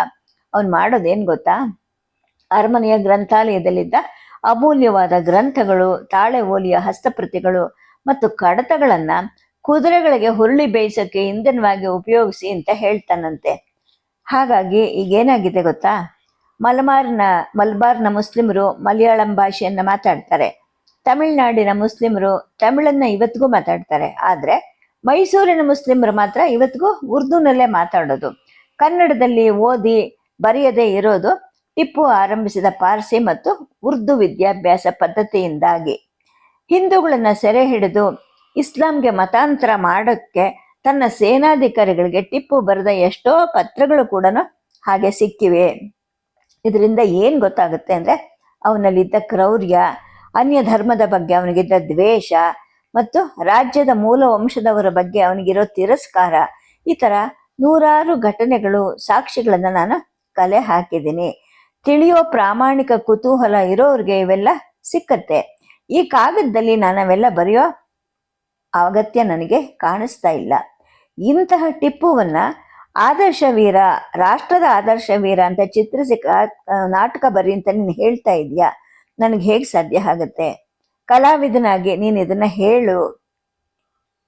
ಅವನು ಮಾಡೋದೇನು ಗೊತ್ತಾ? ಅರಮನೆಯ ಗ್ರಂಥಾಲಯದಲ್ಲಿದ್ದ ಅಮೂಲ್ಯವಾದ ಗ್ರಂಥಗಳು, ತಾಳೆ ಓಲಿಯ ಹಸ್ತಪ್ರತಿಗಳು ಮತ್ತು ಕಡತಗಳನ್ನು ಕುದುರೆಗಳಿಗೆ ಹುರುಳಿ ಬೇಯಿಸೋಕ್ಕೆ ಇಂಧನವಾಗಿ ಉಪಯೋಗಿಸಿ ಅಂತ ಹೇಳ್ತಾನಂತೆ. ಹಾಗಾಗಿ ಈಗೇನಾಗಿದೆ ಗೊತ್ತಾ? ಮಲಬಾರ್ನ ಮಲಬಾರ್ನ ಮುಸ್ಲಿಮರು ಮಲಯಾಳಂ ಭಾಷೆಯನ್ನು ಮಾತಾಡ್ತಾರೆ. ತಮಿಳ್ನಾಡಿನ ಮುಸ್ಲಿಮರು ತಮಿಳನ್ನ ಇವತ್ತಿಗೂ ಮಾತಾಡ್ತಾರೆ. ಆದ್ರೆ ಮೈಸೂರಿನ ಮುಸ್ಲಿಮರು ಮಾತ್ರ ಇವತ್ತಿಗೂ ಉರ್ದುನಲ್ಲೇ ಮಾತಾಡೋದು. ಕನ್ನಡದಲ್ಲಿ ಓದಿ ಬರೆಯದೇ ಇರೋದು ಟಿಪ್ಪು ಆರಂಭಿಸಿದ ಪಾರ್ಸಿ ಮತ್ತು ಉರ್ದು ವಿದ್ಯಾಭ್ಯಾಸ ಪದ್ಧತಿಯಿಂದಾಗಿ. ಹಿಂದೂಗಳನ್ನು ಸೆರೆ ಹಿಡಿದು ಇಸ್ಲಾಂಗೆ ಮತಾಂತರ ಮಾಡೋಕ್ಕೆ ತನ್ನ ಸೇನಾಧಿಕಾರಿಗಳಿಗೆ ಟಿಪ್ಪು ಬರೆದ ಎಷ್ಟೋ ಪತ್ರಗಳು ಕೂಡ ಹಾಗೆ ಸಿಕ್ಕಿವೆ. ಇದರಿಂದ ಏನು ಗೊತ್ತಾಗುತ್ತೆ ಅಂದ್ರೆ ಅವನಲ್ಲಿದ್ದ ಕ್ರೌರ್ಯ ಅನ್ಯ ಧರ್ಮದ ಬಗ್ಗೆ ಅವನಿಗಿದ್ದ ದ್ವೇಷ ಮತ್ತು ರಾಜ್ಯದ ಮೂಲ ವಂಶದವರ ಬಗ್ಗೆ ಅವನಿಗಿರೋ ತಿರಸ್ಕಾರ, ಈ ಥರ ನೂರಾರು ಘಟನೆಗಳು, ಸಾಕ್ಷಿಗಳನ್ನ ನಾನು ಕಲೆ ಹಾಕಿದ್ದೀನಿ. ತಿಳಿಯೋ ಪ್ರಾಮಾಣಿಕ ಕುತೂಹಲ ಇರೋರಿಗೆ ಇವೆಲ್ಲ ಸಿಕ್ಕತ್ತೆ. ಈ ಕಾಗದದಲ್ಲಿ ನಾನು ಅವೆಲ್ಲ ಬರೆಯೋ ಅಗತ್ಯ ನನಗೆ ಕಾಣಿಸ್ತಾ ಇಲ್ಲ. ಇಂತಹ ಟಿಪ್ಪುವನ್ನು ಆದರ್ಶ ವೀರ, ರಾಷ್ಟ್ರದ ಆದರ್ಶ ವೀರ ಅಂತ ಚಿತ್ರಿಸಿ ನಾಟಕ ಬರಿ ಅಂತ ನೀನು ಹೇಳ್ತಾ ಇದೀಯಾ? ನನಗೆ ಹೇಗೆ ಸಾಧ್ಯ ಆಗುತ್ತೆ? ಕಲಾವಿದನಾಗಿ ನೀನು ಇದನ್ನು ಹೇಳು.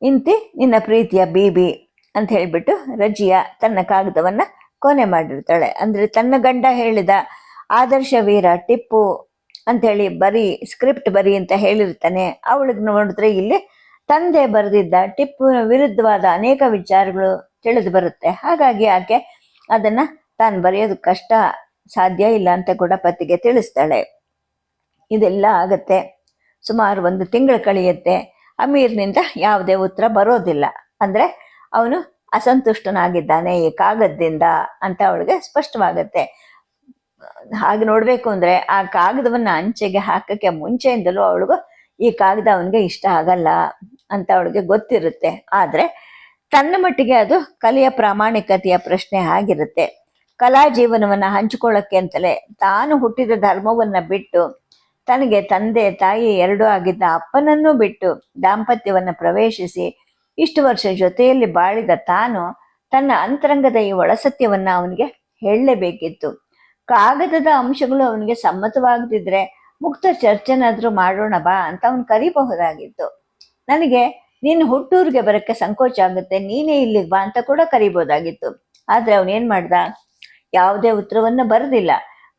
ಇಂತಿ ನಿನ್ನ ಪ್ರೀತಿಯ ಬೀಬಿ ಅಂತ ಹೇಳಿಬಿಟ್ಟು ರಜಿಯಾ ತನ್ನ ಕಾಗದವನ್ನು ಕೊನೆ ಮಾಡಿರ್ತಾಳೆ. ಅಂದರೆ ತನ್ನ ಗಂಡ ಹೇಳಿದ ಆದರ್ಶ ವೀರ ಟಿಪ್ಪು ಅಂಥೇಳಿ ಬರೀ ಸ್ಕ್ರಿಪ್ಟ್ ಬರಿ ಅಂತ ಹೇಳಿರ್ತಾನೆ. ಅವಳಿಗೆ ನೋಡಿದ್ರೆ ಇಲ್ಲಿ ತಂದೆ ಬರೆದಿದ್ದ ಟಿಪ್ಪುವಿನ ವಿರುದ್ಧವಾದ ಅನೇಕ ವಿಚಾರಗಳು ತಿಳಿದು ಬರುತ್ತೆ. ಹಾಗಾಗಿ ಆಕೆ ಅದನ್ನು ತಾನು ಬರೆಯೋದು ಕಷ್ಟ, ಸಾಧ್ಯ ಇಲ್ಲ ಅಂತ ಕೂಡ ಪತಿಗೆ ತಿಳಿಸ್ತಾಳೆ. ಇದೆಲ್ಲ ಆಗತ್ತೆ. ಸುಮಾರು ಒಂದು ತಿಂಗಳು ಕಳೆಯುತ್ತೆ. ಅಮೀರ್ನಿಂದ ಯಾವುದೇ ಉತ್ತರ ಬರೋದಿಲ್ಲ. ಅಂದ್ರೆ ಅವನು ಅಸಂತುಷ್ಟನಾಗಿದ್ದಾನೆ ಈ ಕಾಗದದಿಂದ ಅಂತ ಅವಳಿಗೆ ಸ್ಪಷ್ಟವಾಗತ್ತೆ. ಹಾಗೆ ನೋಡಬೇಕು ಅಂದ್ರೆ ಆ ಕಾಗದವನ್ನ ಅಂಚೆಗೆ ಹಾಕಕ್ಕೆ ಮುಂಚೆಯಿಂದಲೂ ಅವಳಿಗೂ ಈ ಕಾಗದ ಅವನಿಗೆ ಇಷ್ಟ ಆಗಲ್ಲ ಅಂತ ಅವಳಿಗೆ ಗೊತ್ತಿರುತ್ತೆ. ಆದರೆ ತನ್ನ ಮಟ್ಟಿಗೆ ಅದು ಕಲೆಯ ಪ್ರಾಮಾಣಿಕತೆಯ ಪ್ರಶ್ನೆ ಆಗಿರುತ್ತೆ. ಕಲಾ ಜೀವನವನ್ನ ಹಂಚಿಕೊಳ್ಳಕ್ಕೆ ಅಂತಲೇ ತಾನು ಹುಟ್ಟಿದ ಧರ್ಮವನ್ನ ಬಿಟ್ಟು ತನಗೆ ತಂದೆ ತಾಯಿ ಎರಡೂ ಆಗಿದ್ದ ಅಪ್ಪನನ್ನು ಬಿಟ್ಟು ದಾಂಪತ್ಯವನ್ನು ಪ್ರವೇಶಿಸಿ ಇಷ್ಟು ವರ್ಷ ಜೊತೆಯಲ್ಲಿ ಬಾಳಿದ ತಾನು ತನ್ನ ಅಂತರಂಗದ ಈ ಒಳಸತ್ಯವನ್ನು ಅವನಿಗೆ ಹೇಳಲೇಬೇಕಿತ್ತು. ಕಾಗದದ ಅಂಶಗಳು ಅವನಿಗೆ ಸಮ್ಮತವಾಗದಿದ್ರೆ ಮುಕ್ತ ಚರ್ಚೆನಾದ್ರೂ ಮಾಡೋಣ ಬಾ ಅಂತ ಅವನು ಕರಿಬಹುದಾಗಿತ್ತು. ನನಗೆ ನೀನು ಹುಟ್ಟೂರಿಗೆ ಬರಕ್ಕೆ ಸಂಕೋಚ ಆಗುತ್ತೆ, ನೀನೇ ಇಲ್ಲಿಗೆ ಬಾ ಅಂತ ಕೂಡ ಕರಿಬೋದಾಗಿತ್ತು ಆದರೆ ಅವನೇನ್ ಮಾಡ್ದ? ಯಾವುದೇ ಉತ್ತರವನ್ನು ಬರೆದಿಲ್ಲ.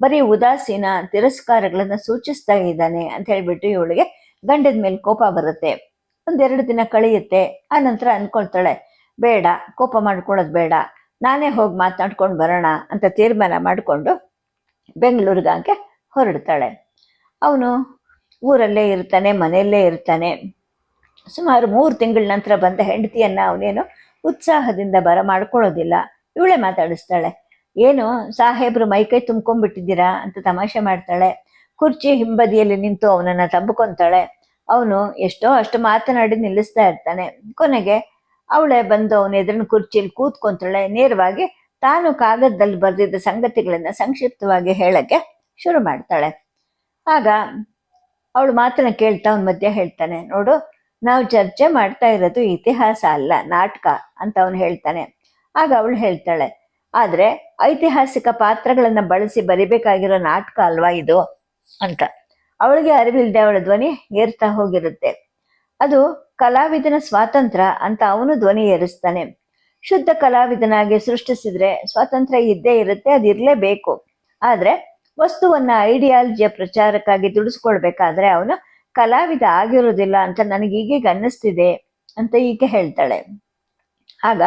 ಬರೀ ಉದಾಸೀನ ತಿರಸ್ಕಾರಗಳನ್ನು ಸೂಚಿಸ್ತಾ ಇದ್ದಾನೆ ಅಂತ ಹೇಳ್ಬಿಟ್ಟು ಇವಳಿಗೆ ಗಂಡದ ಮೇಲೆ ಕೋಪ ಬರುತ್ತೆ. ಒಂದೆರಡು ದಿನ ಕಳೆಯುತ್ತೆ, ಆ ನಂತರ ಅನ್ಕೊಳ್ತಾಳೆ, ಬೇಡ, ಕೋಪ ಮಾಡ್ಕೊಳ್ಳೋದು ಬೇಡ, ನಾನೇ ಹೋಗಿ ಮಾತಾಡ್ಕೊಂಡು ಬರೋಣ ಅಂತ ತೀರ್ಮಾನ ಮಾಡಿಕೊಂಡು ಬೆಂಗಳೂರಿಗಾಗೆ ಹೊರಡ್ತಾಳೆ. ಅವನು ಊರಲ್ಲೇ ಇರ್ತಾನೆ, ಮನೆಯಲ್ಲೇ ಇರ್ತಾನೆ. ಸುಮಾರು ಮೂರು ತಿಂಗಳ ನಂತರ ಬಂದ ಹೆಂಡತಿಯನ್ನು ಅವನೇನು ಉತ್ಸಾಹದಿಂದ ಬರ ಮಾಡ್ಕೊಳ್ಳೋದಿಲ್ಲ ಇವಳೇ ಮಾತಾಡಿಸ್ತಾಳೆ ಏನು, ಸಾಹೇಬ್ರು ಮೈಕೈ ತುಂಬ್ಕೊಂಡ್ಬಿಟ್ಟಿದ್ದೀರಾ ಅಂತ ತಮಾಷೆ ಮಾಡ್ತಾಳೆ. ಕುರ್ಚಿ ಹಿಂಬದಿಯಲ್ಲಿ ನಿಂತು ಅವನನ್ನ ತಬ್ಕೊಂತಾಳೆ. ಅವನು ಎಷ್ಟೋ ಅಷ್ಟು ಮಾತನಾಡಿ ನಿಲ್ಲಿಸ್ತಾ ಇರ್ತಾನೆ. ಕೊನೆಗೆ ಅವಳೆ ಬಂದು ಅವನ ಎದುರಿನ ಕುರ್ಚಿಯಲ್ಲಿ ಕೂತ್ಕೊಂತಾಳೆ. ನೇರವಾಗಿ ತಾನು ಕಾಗದದಲ್ಲಿ ಬರೆದಿದ್ದ ಸಂಗತಿಗಳನ್ನ ಸಂಕ್ಷಿಪ್ತವಾಗಿ ಹೇಳಕ್ಕೆ ಶುರು ಮಾಡ್ತಾಳೆ. ಆಗ ಅವಳು ಮಾತನ್ನ ಕೇಳ್ತಾ ಅವನ ಮಧ್ಯೆ ಹೇಳ್ತಾನೆ, ನೋಡು, ನಾವು ಚರ್ಚೆ ಮಾಡ್ತಾ ಇರೋದು ಇತಿಹಾಸ ಅಲ್ಲ, ನಾಟಕ, ಅಂತ ಅವನು ಹೇಳ್ತಾನೆ. ಆಗ ಅವಳು ಹೇಳ್ತಾಳೆ ಆದ್ರೆ ಐತಿಹಾಸಿಕ ಪಾತ್ರಗಳನ್ನು ಬಳಸಿ ಬರಿಬೇಕಾಗಿರೋ ನಾಟಕ ಅಲ್ವಾ ಇದು ಅಂತ. ಅವಳಿಗೆ ಅರಿವಿಲ್ಲದೆ ಅವಳ ಧ್ವನಿ ಏರ್ತಾ ಹೋಗಿರುತ್ತೆ. ಅದು ಕಲಾವಿದನ ಸ್ವಾತಂತ್ರ್ಯ ಅಂತ ಅವನು ಧ್ವನಿ ಏರಿಸ್ತಾನೆ. ಶುದ್ಧ ಕಲಾವಿದನಾಗಿ ಸೃಷ್ಟಿಸಿದ್ರೆ ಸ್ವಾತಂತ್ರ್ಯ ಇದ್ದೇ ಇರುತ್ತೆ, ಅದು ಇರಲೇಬೇಕು. ಆದರೆ ವಸ್ತುವನ್ನ ಐಡಿಯಾಲಜಿಯ ಪ್ರಚಾರಕ್ಕಾಗಿ ದುಡಿಸ್ಕೊಳ್ಬೇಕಾದ್ರೆ ಅವನು ಕಲಾವಿದ ಆಗಿರೋದಿಲ್ಲ ಅಂತ ನನಗೆ ಈಗೀಗ ಅನ್ನಿಸ್ತಿದೆ ಅಂತ ಈಕೆ ಹೇಳ್ತಾಳೆ. ಆಗ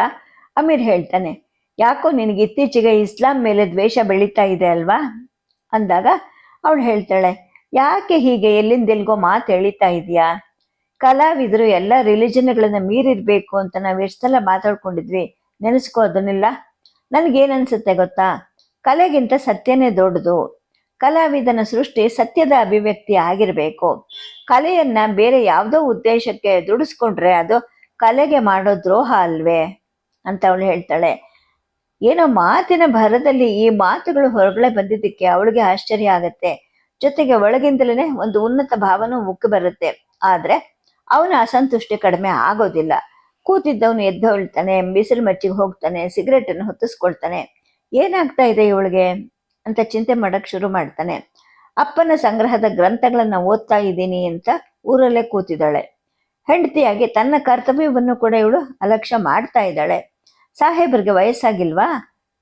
ಅಮೀರ್ ಹೇಳ್ತಾನೆ ಯಾಕೋ ನಿನಗೆ ಇತ್ತೀಚೆಗೆ ಇಸ್ಲಾಂ ಮೇಲೆ ದ್ವೇಷ ಬೆಳೀತಾ ಇದೆ ಅಲ್ವಾ? ಅಂದಾಗ ಅವಳು ಹೇಳ್ತಾಳೆ, ಯಾಕೆ ಹೀಗೆ? ಎಲ್ಲಿಂದ ಎಲ್ಗೋ ಮಾತು ಹೇಳಿತಾ ಇದೆಯಾ? ಕಲಾವಿದರು ಎಲ್ಲ ರಿಲಿಜನ್ಗಳನ್ನ ಮೀರಿರ್ಬೇಕು ಅಂತ ನಾವು ಎಷ್ಟು ಮಾತಾಡ್ಕೊಂಡಿದ್ವಿ. ನೆನೆಸ್ಕೋ ಅದನ್ನೆಲ್ಲ. ನನಗೇನನ್ಸುತ್ತೆ ಗೊತ್ತಾ? ಕಲೆಗಿಂತ ಸತ್ಯನೇ ದೊಡ್ಡದು. ಕಲಾವಿದನ ಸೃಷ್ಟಿ ಸತ್ಯದ ಅಭಿವ್ಯಕ್ತಿ ಆಗಿರಬೇಕು. ಕಲೆಯನ್ನ ಬೇರೆ ಯಾವುದೋ ಉದ್ದೇಶಕ್ಕೆ ದುಡಿಸ್ಕೊಂಡ್ರೆ ಅದು ಕಲೆಗೆ ಮಾಡೋ ದ್ರೋಹ ಅಲ್ವೇ? ಅಂತ ಅವಳು ಹೇಳ್ತಾಳೆ. ಏನೋ ಮಾತಿನ ಭರದಲ್ಲಿ ಈ ಮಾತುಗಳು ಹೊರಗಡೆ ಬಂದಿದ್ದಕ್ಕೆ ಅವಳಿಗೆ ಆಶ್ಚರ್ಯ ಆಗತ್ತೆ. ಜೊತೆಗೆ ಒಳಗಿಂದಲೇ ಒಂದು ಉನ್ನತ ಭಾವನೂ ಮುಕ್ಕಿ ಬರುತ್ತೆ. ಆದ್ರೆ ಅವನ ಅಸಂತುಷ್ಟಿ ಕಡಿಮೆ ಆಗೋದಿಲ್ಲ. ಕೂತಿದ್ದವನು ಎದ್ದೊಳ್ತಾನೆ ಬಿಸಿಲು ಮಚ್ಚಿಗೆ ಹೋಗ್ತಾನೆ, ಸಿಗರೆಟ್ ಅನ್ನು ಹೊತ್ತಿಸ್ಕೊಳ್ತಾನೆ. ಏನಾಗ್ತಾ ಇದೆ ಇವಳಿಗೆ? ಅಂತ ಚಿಂತೆ ಮಾಡಕ್ ಶುರು ಮಾಡ್ತಾನೆ. ಅಪ್ಪನ ಸಂಗ್ರಹದ ಗ್ರಂಥಗಳನ್ನ ಓದ್ತಾ ಇದ್ದೀನಿ ಅಂತ ಊರಲ್ಲೇ ಕೂತಿದ್ದಾಳೆ. ಹೆಂಡತಿಯಾಗಿ ತನ್ನ ಕರ್ತವ್ಯವನ್ನು ಕೂಡ ಇವಳು ಅಲಕ್ಷ್ಯ ಮಾಡ್ತಾ ಇದ್ದಾಳೆ. ಸಾಹೇಬ್ರಿಗೆ ವಯಸ್ಸಾಗಿಲ್ವಾ?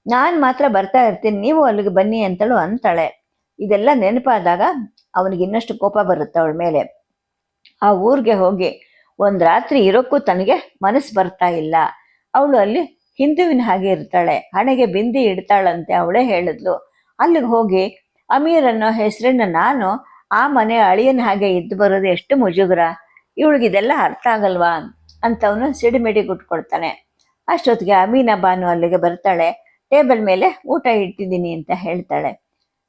ನಾನು ಮಾತ್ರ ಬರ್ತಾ ಇರ್ತೀನಿ, ನೀವು ಅಲ್ಲಿಗೆ ಬನ್ನಿ ಅಂತಳು ಅಂತಾಳೆ. ಇದೆಲ್ಲ ನೆನಪಾದಾಗ ಅವನಿಗೆ ಇನ್ನಷ್ಟು ಕೋಪ ಬರುತ್ತೆ ಅವಳ ಮೇಲೆ. ಆ ಊರಿಗೆ ಹೋಗಿ ಒಂದು ರಾತ್ರಿ ಇರೋಕ್ಕೂ ತನಗೆ ಮನಸ್ಸು ಬರ್ತಾ ಇಲ್ಲ. ಅವಳು ಅಲ್ಲಿ ಹಿಂದುವಿನ ಹಾಗೆ ಇರ್ತಾಳೆ. ಹಣೆಗೆ ಬಿಂದಿ ಇಡ್ತಾಳಂತೆ ಅವಳೇ ಹೇಳಿದ್ಲು. ಅಲ್ಲಿಗೆ ಹೋಗಿ ಅಮೀರ್ ಅನ್ನೋ ಹೆಸರಿನ ನಾನು ಆ ಮನೆ ಅಳಿಯನ ಹಾಗೆ ಇದ್ದು ಬರೋದು ಎಷ್ಟು ಮುಜುಗರ? ಇವಳಿಗಿದೆಲ್ಲ ಅರ್ಥ ಆಗಲ್ವಾ? ಅಂತವನು ಸಿಡಿಮಿಡಿ ಗುಟ್ಕೊಡ್ತಾನೆ. ಅಷ್ಟೊತ್ತಿಗೆ ಅಮೀನಾ ಬಾನು ಅಲ್ಲಿಗೆ ಬರ್ತಾಳೆ. ಟೇಬಲ್ ಮೇಲೆ ಊಟ ಇಟ್ಟಿದ್ದೀನಿ ಅಂತ ಹೇಳ್ತಾಳೆ.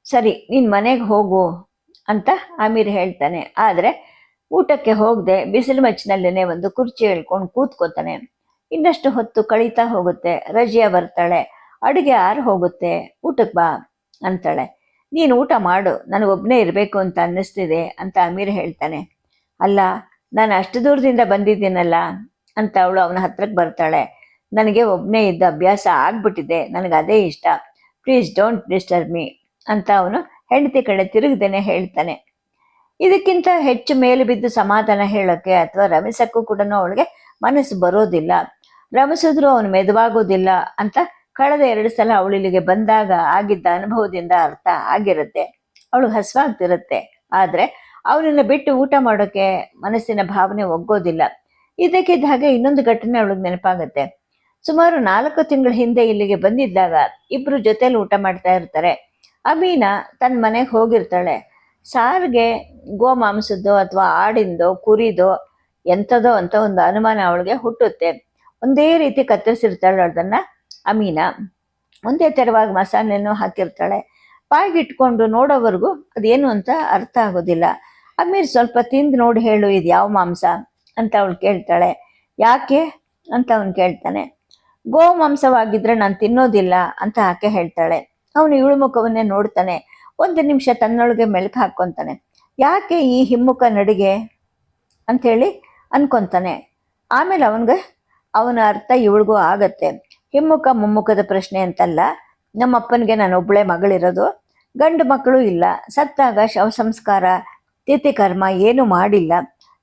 ಸರಿ, ನೀನು ಮನೆಗೆ ಹೋಗು ಅಂತ ಅಮೀರ್ ಹೇಳ್ತಾನೆ. ಆದ್ರೆ ಊಟಕ್ಕೆ ಹೋಗದೆ ಬಿಸಿಲು ಮಚ್ಚಿನಲ್ಲೇನೆ ಒಂದು ಕುರ್ಚಿ ಹೇಳ್ಕೊಂಡು ಕೂತ್ಕೋತಾನೆ. ಇನ್ನಷ್ಟು ಹೊತ್ತು ಕಳೀತಾ ಹೋಗುತ್ತೆ. ರಜಿಯಾ ಬರ್ತಾಳೆ. ಅಡುಗೆ ಆರು ಹೋಗುತ್ತೆ. ಊಟಕ್ಕೆ ಬಾ ಅಂತಾಳೆ. ನೀನು ಊಟ ಮಾಡು ನನಗೊಬ್ಬನೇ ಇರಬೇಕು ಅಂತ ಅನ್ನಿಸ್ತಿದೆ ಅಂತ ಅಮೀರ್ ಹೇಳ್ತಾನೆ. ಅಲ್ಲ, ನಾನು ಅಷ್ಟು ದೂರದಿಂದ ಬಂದಿದ್ದೀನಲ್ಲ ಅಂತ ಅವಳು ಅವನ ಹತ್ರಕ್ಕೆ ಬರ್ತಾಳೆ. ನನಗೆ ಒಬ್ಬನೇ ಇದ್ದ ಅಭ್ಯಾಸ ಆಗ್ಬಿಟ್ಟಿದೆ, ನನಗೆ ಅದೇ ಇಷ್ಟ. ಪ್ಲೀಸ್ ಡೋಂಟ್ ಡಿಸ್ಟರ್ಬ್ ಮೀ ಅಂತ ಅವನು ಹೆಂಡತಿ ಕಡೆ ತಿರುಗದೇನೆ ಹೇಳ್ತಾನೆ. ಇದಕ್ಕಿಂತ ಹೆಚ್ಚು ಮೇಲೆ ಬಿದ್ದು ಸಮಾಧಾನ ಹೇಳೋಕ್ಕೆ ಅಥವಾ ರಮಿಸಕ್ಕೂ ಕೂಡ ಅವಳಿಗೆ ಮನಸ್ಸು ಬರೋದಿಲ್ಲ. ರಮಿಸಿದ್ರು ಅವನು ಮೆದುವಾಗೋದಿಲ್ಲ ಅಂತ ಕಳೆದ ಎರಡು ಸಲ ಅವಳಿಲ್ಲಿಗೆ ಬಂದಾಗ ಆಗಿದ್ದ ಅನುಭವದಿಂದ ಅರ್ಥ ಆಗಿರುತ್ತೆ. ಅವಳು ಹಸುವಾಗ್ತಿರುತ್ತೆ. ಆದರೆ ಅವನನ್ನ ಬಿಟ್ಟು ಊಟ ಮಾಡೋಕ್ಕೆ ಮನಸ್ಸಿನ ಭಾವನೆ ಒಗ್ಗೋದಿಲ್ಲ. ಇದಕ್ಕಿದ್ದ ಹಾಗೆ ಇನ್ನೊಂದು ಘಟನೆ ಅವಳಿಗೆ ನೆನಪಾಗುತ್ತೆ. ಸುಮಾರು ನಾಲ್ಕು ತಿಂಗಳ ಹಿಂದೆ ಇಲ್ಲಿಗೆ ಬಂದಿದ್ದಾಗ ಇಬ್ರು ಜೊತೆಲಿ ಊಟ ಮಾಡ್ತಾ ಇರ್ತಾರೆ. ಅಮೀನಾ ತನ್ನ ಮನೆಗೆ ಹೋಗಿರ್ತಾಳೆ. ಸಾರಿಗೆ ಗೋಮಾಂಸದ್ದು ಅಥವಾ ಆಡಿಂದೋ ಕುರಿದೋ ಎಂಥದೋ ಅಂತ ಒಂದು ಅನುಮಾನ ಅವಳಿಗೆ ಹುಟ್ಟುತ್ತೆ. ಒಂದೇ ರೀತಿ ಕತ್ತರಿಸಿರ್ತಾಳೆ ಅದನ್ನ ಅಮೀನಾ. ಒಂದೇ ತೆರವಾಗಿ ಮಸಾಲೆನೂ ಹಾಕಿರ್ತಾಳೆ. ಬಾಯಿಗಿಟ್ಕೊಂಡು ನೋಡೋವರೆಗೂ ಅದೇನು ಅಂತ ಅರ್ಥ ಆಗೋದಿಲ್ಲ. ಅಮೀರ್ ಸ್ವಲ್ಪ ತಿಂದು ನೋಡಿ ಹೇಳು ಇದು ಯಾವ ಮಾಂಸ ಅಂತ ಅವಳು ಕೇಳ್ತಾಳೆ. ಯಾಕೆ ಅಂತ ಅವನು ಕೇಳ್ತಾನೆ. ಗೋ ಮಾಂಸವಾಗಿದ್ರೆ ನಾನು ತಿನ್ನೋದಿಲ್ಲ ಅಂತ ಆಕೆ ಹೇಳ್ತಾಳೆ. ಅವನು ಇವಳು ಮುಖವನ್ನೇ ನೋಡ್ತಾನೆ. ಒಂದು ನಿಮಿಷ ತನ್ನೊಳಗೆ ಮೆಲುಕು ಹಾಕ್ಕೊಂತಾನೆ ಯಾಕೆ ಈ ಹಿಮ್ಮುಖ ನಡಿಗೆ? ಅಂಥೇಳಿ ಅನ್ಕೊಂತಾನೆ. ಆಮೇಲೆ ಅವನಿಗೆ ಅವನ ಅರ್ಥ ಇವಳಿಗೂ ಆಗತ್ತೆ. ಹಿಮ್ಮುಖ ಮುಮ್ಮುಖದ ಪ್ರಶ್ನೆ ಅಂತಲ್ಲ, ನಮ್ಮಪ್ಪನಿಗೆ ನಾನು ಒಬ್ಬಳೇ ಮಗಳಿರೋದು. ಗಂಡು ಮಕ್ಕಳು ಇಲ್ಲ. ಸತ್ತಾಗ ಶವ ಸಂಸ್ಕಾರ, ತಿಥಿ ಕರ್ಮ ಏನು ಮಾಡಿಲ್ಲ.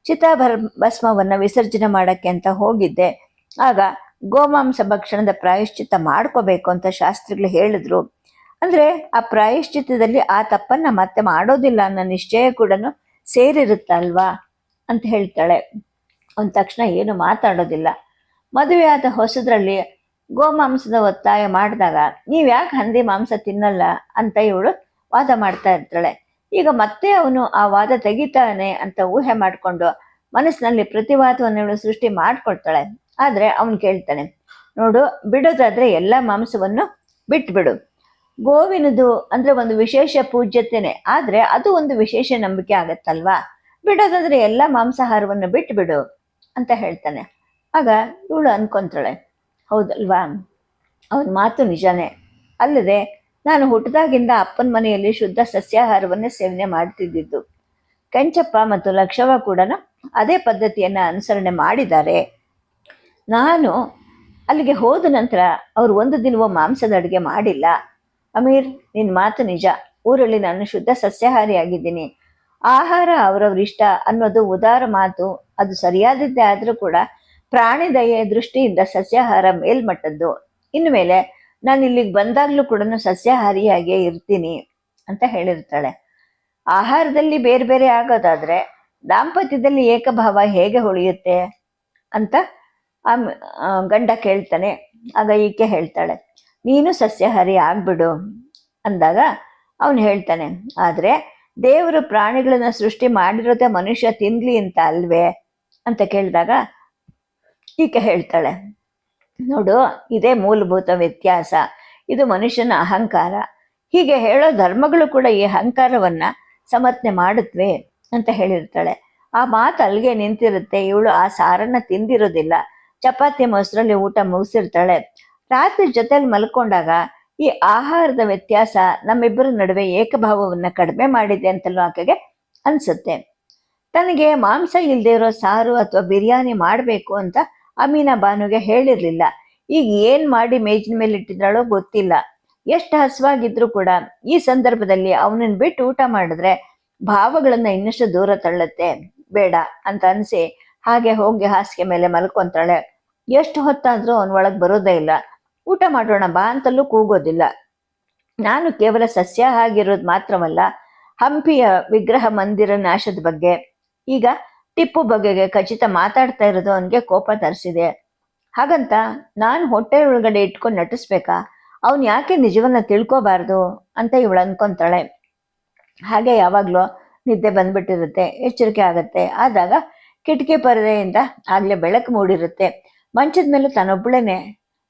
ಚಿತಾಭರ ಭಸ್ಮವನ್ನು ವಿಸರ್ಜನೆ ಮಾಡೋಕ್ಕೆ ಅಂತ ಹೋಗಿದ್ದೆ. ಆಗ ಗೋಮಾಂಸ ಭಕ್ಷಣದ ಪ್ರಾಯಶ್ಚಿತ್ತ ಮಾಡ್ಕೋಬೇಕು ಅಂತ ಶಾಸ್ತ್ರಿಗಳು ಹೇಳಿದ್ರು. ಅಂದ್ರೆ ಆ ಪ್ರಾಯಶ್ಚಿತ್ತದಲ್ಲಿ ಆ ತಪ್ಪನ್ನ ಮತ್ತೆ ಮಾಡೋದಿಲ್ಲ ಅನ್ನೋ ನಿಶ್ಚಯ ಕೂಡ ಸೇರಿರುತ್ತಲ್ವಾ ಅಂತ ಹೇಳ್ತಾಳೆ. ಅವನ ತಕ್ಷಣ ಏನು ಮಾತಾಡೋದಿಲ್ಲ. ಮದುವೆ ಆದ ಹೊಸದ್ರಲ್ಲಿ ಗೋಮಾಂಸದ ಒತ್ತಾಯ ಮಾಡಿದಾಗ, ನೀವು ಯಾಕೆ ಹಂದಿ ಮಾಂಸ ತಿನ್ನಲ್ಲ? ಅಂತ ಇವಳು ವಾದ ಮಾಡ್ತಾ ಇರ್ತಾಳೆ. ಈಗ ಮತ್ತೆ ಅವನು ಆ ವಾದ ತೆಗಿತಾನೆ ಅಂತ ಊಹೆ ಮಾಡಿಕೊಂಡು ಮನಸ್ಸಿನಲ್ಲಿ ಪ್ರತಿವಾದವನ್ನು ಸೃಷ್ಟಿ ಮಾಡ್ಕೊಳ್ತಾಳೆ. ಆದ್ರೆ ಅವನು ಕೇಳ್ತಾನೆ, ನೋಡು, ಬಿಡೋದಾದ್ರೆ ಎಲ್ಲ ಮಾಂಸವನ್ನು ಬಿಟ್ಬಿಡು. ಗೋವಿನದು ಅಂದ್ರೆ ಒಂದು ವಿಶೇಷ ಪೂಜ್ಯತೆನೆ, ಆದರೆ ಅದು ಒಂದು ವಿಶೇಷ ನಂಬಿಕೆ ಆಗತ್ತಲ್ವಾ? ಬಿಡೋದಾದ್ರೆ ಎಲ್ಲ ಮಾಂಸಾಹಾರವನ್ನು ಬಿಟ್ಬಿಡು, ಅಂತ ಹೇಳ್ತಾನೆ. ಆಗ ಇವಳು ಅನ್ಕೊಂತಾಳೆ, ಹೌದಲ್ವಾ? ಅವನ ಮಾತು ನಿಜಾನೇ. ಅಲ್ಲದೆ, ನಾನು ಹುಟ್ಟಿದಾಗಿಂದ ಅಪ್ಪನ ಮನೆಯಲ್ಲಿ ಶುದ್ಧ ಸಸ್ಯಾಹಾರವನ್ನೇ ಸೇವನೆ ಮಾಡ್ತಿದ್ದಿದ್ದು. ಕೆಂಚಪ್ಪ ಮತ್ತು ಲಕ್ಷವ ಕೂಡ ಅದೇ ಪದ್ಧತಿಯನ್ನ ಅನುಸರಣೆ ಮಾಡಿದ್ದಾರೆ. ನಾನು ಅಲ್ಲಿಗೆ ಹೋದ ನಂತರ ಅವರು ಒಂದು ದಿನವೂ ಮಾಂಸದ ಅಡುಗೆ ಮಾಡಿಲ್ಲ. ಅಮೀರ್ ನಿನ್ನ ಮಾತು ನಿಜ. ಊರಲ್ಲಿ ನಾನು ಶುದ್ಧ ಸಸ್ಯಾಹಾರಿ ಆಗಿದ್ದೀನಿ ಆಹಾರ ಅವರವ್ರ ಇಷ್ಟ ಅನ್ನೋದು ಉದಾರ ಮಾತು. ಅದು ಸರಿಯಾದದ್ದೇ ಆದರೂ ಕೂಡ ಪ್ರಾಣಿ ದಯೆಯ ದೃಷ್ಟಿಯಿಂದ ಸಸ್ಯಾಹಾರ ಮೇಲ್ಮಟ್ಟದ್ದು. ಇನ್ನು ಮೇಲೆ ನಾನು ಇಲ್ಲಿಗೆ ಬಂದಾಗ್ಲೂ ಕೂಡ ಸಸ್ಯಾಹಾರಿಯಾಗಿಯೇ ಇರ್ತೀನಿ ಅಂತ ಹೇಳಿರ್ತಾಳೆ. ಆಹಾರದಲ್ಲಿ ಬೇರೆ ಬೇರೆ ಆಗೋದಾದ್ರೆ ದಾಂಪತ್ಯದಲ್ಲಿ ಏಕಭಾವ ಹೇಗೆ ಉಳಿಯುತ್ತೆ ಅಂತ ಆ ಗಂಡ ಕೇಳ್ತಾನೆ, ಆಗ ಈಕೆ ಹೇಳ್ತಾಳೆ, ನೀನು ಸಸ್ಯಹಾರಿ ಆಗ್ಬಿಡು ಅಂದಾಗ ಅವನು ಹೇಳ್ತಾನೆ, ಆದರೆ ದೇವರು ಪ್ರಾಣಿಗಳನ್ನ ಸೃಷ್ಟಿ ಮಾಡಿರೋದೆ ಮನುಷ್ಯ ತಿನ್ಲಿ ಅಂತ ಅಲ್ವೇ ಅಂತ ಕೇಳಿದಾಗ ಈಕೆ ಹೇಳ್ತಾಳೆ, ನೋಡು, ಇದೇ ಮೂಲಭೂತ ವ್ಯತ್ಯಾಸ, ಇದು ಮನುಷ್ಯನ ಅಹಂಕಾರ, ಹೀಗೆ ಹೇಳೋ ಧರ್ಮಗಳು ಕೂಡ ಈ ಅಹಂಕಾರವನ್ನ ಸಮರ್ಥನೆ ಮಾಡುತ್ತವೆ ಅಂತ ಹೇಳಿರ್ತಾಳೆ, ಆ ಮಾತು ಅಲ್ಲಿಗೆ ನಿಂತಿರುತ್ತೆ, ಇವಳು ಆ ಸಾರನ್ನ ತಿಂದಿರೋದಿಲ್ಲ ಚಪಾತಿ ಮೊಸರಲ್ಲಿ ಊಟ ಮುಗಿಸಿರ್ತಾಳೆ. ರಾತ್ರಿ ಜೊತೆಲಿ ಮಲ್ಕೊಂಡಾಗ ಈ ಆಹಾರದ ವ್ಯತ್ಯಾಸ ನಮ್ಮಿಬ್ಬರ ನಡುವೆ ಏಕಭಾವವನ್ನು ಕಡಿಮೆ ಮಾಡಿದೆ ಅಂತಲೂ ಆಕೆಗೆ ಅನ್ಸುತ್ತೆ. ತನಗೆ ಮಾಂಸ ಇಲ್ಲದೆ ಇರೋ ಸಾರು ಅಥವಾ ಬಿರಿಯಾನಿ ಮಾಡಬೇಕು ಅಂತ ಅಮೀನಾ ಬಾನುಗೆ ಹೇಳಿರಲಿಲ್ಲ. ಈಗ ಏನು ಮಾಡಿ ಮೇಜಿನ ಮೇಲೆ ಇಟ್ಟಿದ್ದಾಳೋ ಗೊತ್ತಿಲ್ಲ. ಎಷ್ಟು ಹಸುವಾಗಿದ್ರು ಕೂಡ ಈ ಸಂದರ್ಭದಲ್ಲಿ ಅವನನ್ನು ಬಿಟ್ಟು ಊಟ ಮಾಡಿದ್ರೆ ಭಾವಗಳನ್ನ ಇನ್ನಷ್ಟು ದೂರ ತಳ್ಳುತ್ತೆ. ಬೇಡ ಅಂತ ಅನ್ಸಿ ಹಾಗೆ ಹೋಗಿ ಹಾಸಿಗೆ ಮೇಲೆ ಮಲ್ಕೊಂತಾಳೆ. ಎಷ್ಟು ಹೊತ್ತಾದರೂ ಅವನ ಒಳಗೆ ಬರೋದೇ ಇಲ್ಲ. ಊಟ ಮಾಡೋಣ ಬಾ ಅಂತಲೂ ಕೂಗೋದಿಲ್ಲ. ನಾನು ಕೇವಲ ಸಸ್ಯ ಆಗಿರೋದು ಮಾತ್ರವಲ್ಲ, ಹಂಪಿಯ ವಿಗ್ರಹ ಮಂದಿರ ನಾಶದ ಬಗ್ಗೆ, ಈಗ ಟಿಪ್ಪು ಬಗೆಗೆ ಖಚಿತ ಮಾತಾಡ್ತಾ ಇರೋದು ಅವನಿಗೆ ಕೋಪ ತರಿಸಿದೆ. ಹಾಗಂತ ನಾನು ಹೊಟ್ಟೆ ಒಳಗಡೆ ಇಟ್ಕೊಂಡು ನಟಿಸ್ಬೇಕಾ? ಅವನು ಯಾಕೆ ನಿಜವನ್ನ ತಿಳ್ಕೋಬಾರ್ದು ಅಂತ ಇವಳು ಅನ್ಕೊಂತಾಳೆ. ಹಾಗೆ ಯಾವಾಗಲೂ ನಿದ್ದೆ ಬಂದ್ಬಿಟ್ಟಿರುತ್ತೆ, ಎಚ್ಚರಿಕೆ ಆಗುತ್ತೆ. ಆದಾಗ ಕಿಟಕಿ ಪರದೆಯಿಂದ ಆಗ್ಲೇ ಬೆಳಕು ಮೂಡಿರುತ್ತೆ. ಮಂಚದ ಮೇಲೆ ತಾನೊಬ್ಬಳೇನೆ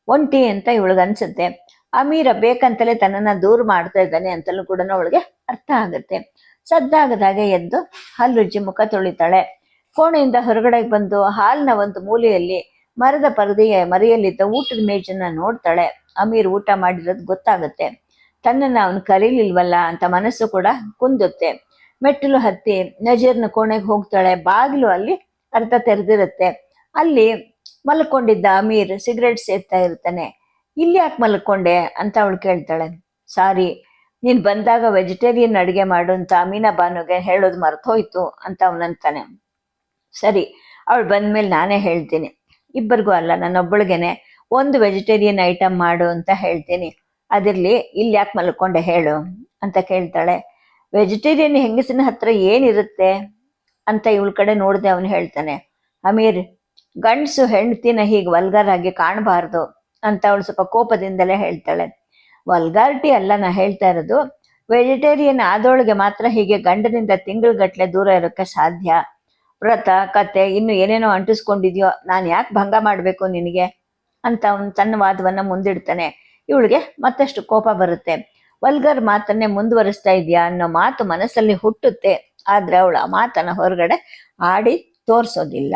ಒಂಟಿ ಅಂತ ಇವಳಿಗನ್ಸುತ್ತೆ ಅಮೀರ ಬೇಕಂತಲೇ ತನ್ನನ್ನ ದೂರ ಮಾಡ್ತಾ ಇದ್ದಾನೆ ಅಂತಲೂ ಕೂಡ ಅವಳಿಗೆ ಅರ್ಥ ಆಗುತ್ತೆ. ಸದ್ದಾಗದಾಗೆ ಎದ್ದು ಹಲ್ಲುಜ್ಜಿ ಮುಖ ತೊಳಿತಾಳೆ. ಕೋಣೆಯಿಂದ ಹೊರಗಡೆ ಬಂದು ಹಾಲಿನ ಒಂದು ಮೂಲೆಯಲ್ಲಿ ಮರದ ಪರದೆಯ ಮರೆಯಲ್ಲಿದ್ದ ಊಟದ ಮೇಜನ್ನ ನೋಡ್ತಾಳೆ. ಅಮೀರ್ ಊಟ ಮಾಡಿರೋದು ಗೊತ್ತಾಗುತ್ತೆ. ತನ್ನನ್ನ ಅವನು ಕರೀಲಿಲ್ವಲ್ಲ ಅಂತ ಮನಸ್ಸು ಕೂಡ ಕುಂದುತ್ತೆ. ಮೆಟ್ಟಿಲು ಹತ್ತಿ ನಜೀರ್ನ ಕೋಣೆಗೆ ಹೋಗ್ತಾಳೆ. ಬಾಗಿಲು ಅಲ್ಲಿ ಅರ್ಧ ತೆರೆದಿರುತ್ತೆ. ಅಲ್ಲಿ ಮಲ್ಕೊಂಡಿದ್ದ ಅಮೀರ್ ಸಿಗರೆಟ್ ಸೇರ್ತಾ ಇರ್ತಾನೆ. ಇಲ್ಲಿ ಯಾಕೆ ಮಲ್ಕೊಂಡೆ ಅಂತ ಅವಳು ಕೇಳ್ತಾಳೆ. ಸಾರಿ, ನೀನು ಬಂದಾಗ ವೆಜಿಟೇರಿಯನ್ ಅಡುಗೆ ಮಾಡು ಅಂತ ಅಮೀನಾ ಬಾನುಗೆ ಹೇಳೋದು ಮರ್ತೋಯ್ತು ಅಂತ ಅವನಂತಾನೆ ಸರಿ, ಅವಳು ಬಂದ್ಮೇಲೆ ನಾನೇ ಹೇಳ್ತೀನಿ. ಇಬ್ಬರಿಗೂ ಅಲ್ಲ ನನ್ನೊಬ್ಬಳಿಗೆನೆ ಒಂದು ವೆಜಿಟೇರಿಯನ್ ಐಟಮ್ ಮಾಡು ಅಂತ ಹೇಳ್ತೀನಿ. ಅದಿರಲಿ, ಇಲ್ಲಿ ಯಾಕೆ ಮಲ್ಕೊಂಡೆ ಹೇಳು ಅಂತ ಕೇಳ್ತಾಳೆ. ವೆಜಿಟೇರಿಯನ್ ಹೆಂಗಸಿನ ಹತ್ರ ಏನಿರುತ್ತೆ ಅಂತ ಇವಳ ಕಡೆ ನೋಡಿದೆ ಅವನು ಹೇಳ್ತಾನೆ. ಅಮೀರ್ ಗಂಡಸು ಹೆಂಡ್ತಿನ ಹೀಗೆ ವಲ್ಗರ್ ಆಗಿ ಕಾಣಬಾರ್ದು ಅಂತ ಅವಳು ಸ್ವಲ್ಪ ಕೋಪದಿಂದಲೇ ಹೇಳ್ತಾಳೆ. ವಲ್ಗಾರ್ಟಿ ಅಲ್ಲ, ನಾ ಹೇಳ್ತಾ ಇರೋದು. ವೆಜಿಟೇರಿಯನ್ ಆದೊಳಗೆ ಮಾತ್ರ ಹೀಗೆ ಗಂಡನಿಂದ ತಿಂಗಳುಗಟ್ಟಲೆ ದೂರ ಇರೋಕ್ಕೆ ಸಾಧ್ಯ. ವ್ರತ, ಕತೆ, ಇನ್ನು ಏನೇನೋ ಅಂಟಿಸ್ಕೊಂಡಿದ್ಯೋ, ನಾನು ಯಾಕೆ ಭಂಗ ಮಾಡಬೇಕು ನಿನಗೆ? ಅಂತ ಅವನು ತನ್ನ ವಾದವನ್ನು ಮುಂದಿಡ್ತಾನೆ. ಇವಳಿಗೆ ಮತ್ತಷ್ಟು ಕೋಪ ಬರುತ್ತೆ. ವಲ್ಗರ್ ಮಾತನ್ನೇ ಮುಂದುವರಿಸ್ತಾ ಇದೆಯಾ ಅನ್ನೋ ಮಾತು ಮನಸ್ಸಲ್ಲಿ ಹುಟ್ಟುತ್ತೆ. ಆದರೆ ಅವಳು ಆ ಮಾತನ್ನ ಹೊರಗಡೆ ಆಡಿ ತೋರಿಸೋದಿಲ್ಲ.